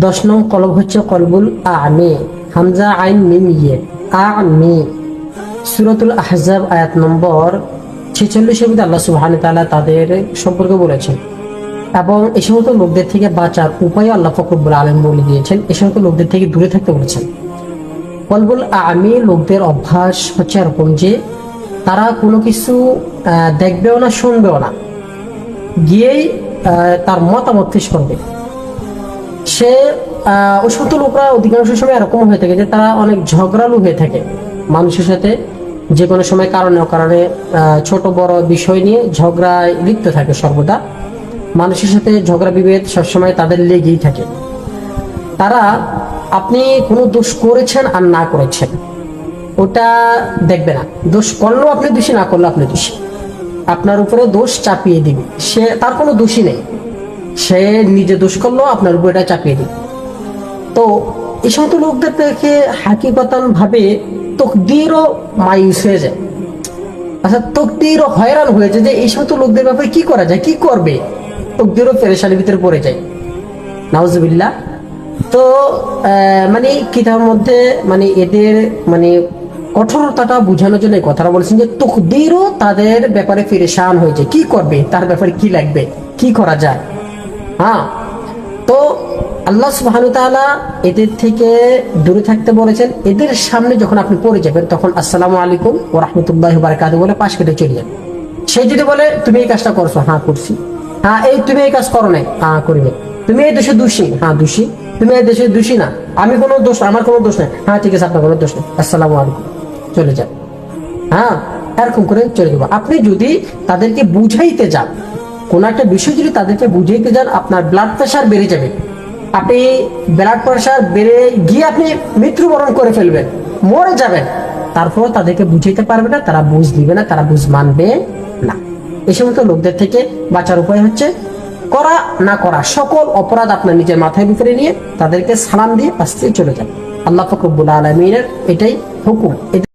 দশ নং কলব হচ্ছে কলবুল আমে। হামজা আইন মিম ইয়ে। আমে। সুরাতুল আহজাব আয়াত নম্বর ছেচল্লিশের মধ্যে আল্লাহ সুবহান তাআলা তাদের সম্পর্কে বলেছেন। এবং এই সমস্ত লোকদের থেকে বাঁচার উপায় আল্লাহ ফকরবুল আলম বলে দিয়েছেন। এই সমস্ত লোকদের থেকে দূরে থাকতে বলেছেন। কলবুল আমি লোকদের অভ্যাস হচ্ছে এরকম যে, তারা কোনো কিছু দেখবেও না, শুনবেও না। গিয়েই তার মতামত পেশ করবে। সে সমস্ত লোকরা অধিকাংশ সময় এরকম হয়ে থাকে যে তারা অনেক ঝগড়ালু হয়ে থাকে। মানুষের সাথে যে কোনো সময় কারণে অকারণে ছোট বড় বিষয় নিয়ে ঝগড়ায় লিপ্ত থাকে সর্বদা। মানুষের সাথে ঝগড়া বিভেদ সবসময় তাদের লেগেই থাকে। তারা, আপনি কোনো দোষ করেছেন আর না করেছেন, ওটা দেখবে না। দোষ করলেও আপনি দোষী, না করলেও আপনি দোষী। আপনার উপরে দোষ চাপিয়ে দিবে। সে, তার কোনো দোষী নেই। সে নিজে দোষ করলেও আপনার উপর এটা চাপিয়ে দিবে তো এই সমস্ত লোকদের দেখে হাকিকতান ভাবে তকদিরও মায়ুস হয়ে যায়। আচ্ছা তকদিরও হয়রান হয়েছে যে এই সমস্ত লোকদের ব্যাপারে কি করা যায়, কি করবে? তকদিরও পেরেশানির ভিতরে পড়ে যায়। নাউজুবিল্লাহ। তো মানে কিতাবের মধ্যে মানে এদের মানে কঠোরতাটা বোঝানোর জন্য এই কথাটা বলেছেন যে তকদিরও তাদের ব্যাপারে ফিরেশান হয়েছে কি করবে? তার ব্যাপারে কি লাগবে? কি করা যায়? হ্যাঁ। তো আল্লাহ সুবহান তাআলা এদের থেকে দূরে থাকতে বলেছেন, এদের সামনে যখন আপনি পড়ে যাবেন, তখন আসসালামু আলাইকুম ও রহমতুল্লাহ বারাকাতু বলে পাশ কেটে চলে যাবেন। সে যদি বলে, তুমি এই কাজটা করছ? হ্যাঁ করছি। হ্যাঁ এই তুমি এই কাজ করো নাই? হ্যাঁ করিবে তুমি এই দেশে দোষী? হ্যাঁ দোষী। তুমি এই দেশে দোষী না? আমি কোনো দোষ, আমার কোনো দোষ নাই। হ্যাঁ ঠিক আছে, আপনার কোনো দোষ নেই। আসসালামু আলাইকুম। চলে যান। হ্যাঁ এরকম করে চলে যাব। আপনি যদি তাদেরকে বুঝাইতে যান কোন একটা বিষয় যদি তাদেরকে বুঝাইতে যান, আপনার ব্লাড প্রেশার বেড়ে যাবে। আপনি ব্লাড প্রেশার বেড়ে গিয়ে আপনি মৃত্যুবরণ করে ফেলবেন, মরে যাবেন। তারপর তাদেরকে বুঝাইতে পারবে না, তারা বুঝ দিবে না, তারা বুঝ মানবে না। এই সমস্ত লোকদের থেকে বাঁচার উপায় হচ্ছে করা না করা। সকল অপরাধ আপনার নিজের মাথায় ভিতরে নিয়ে তাদেরকে সালাম দিয়ে আস্তে চলে যান। আল্লাহ ফকরবুল আলমিনের এটাই হুকুম।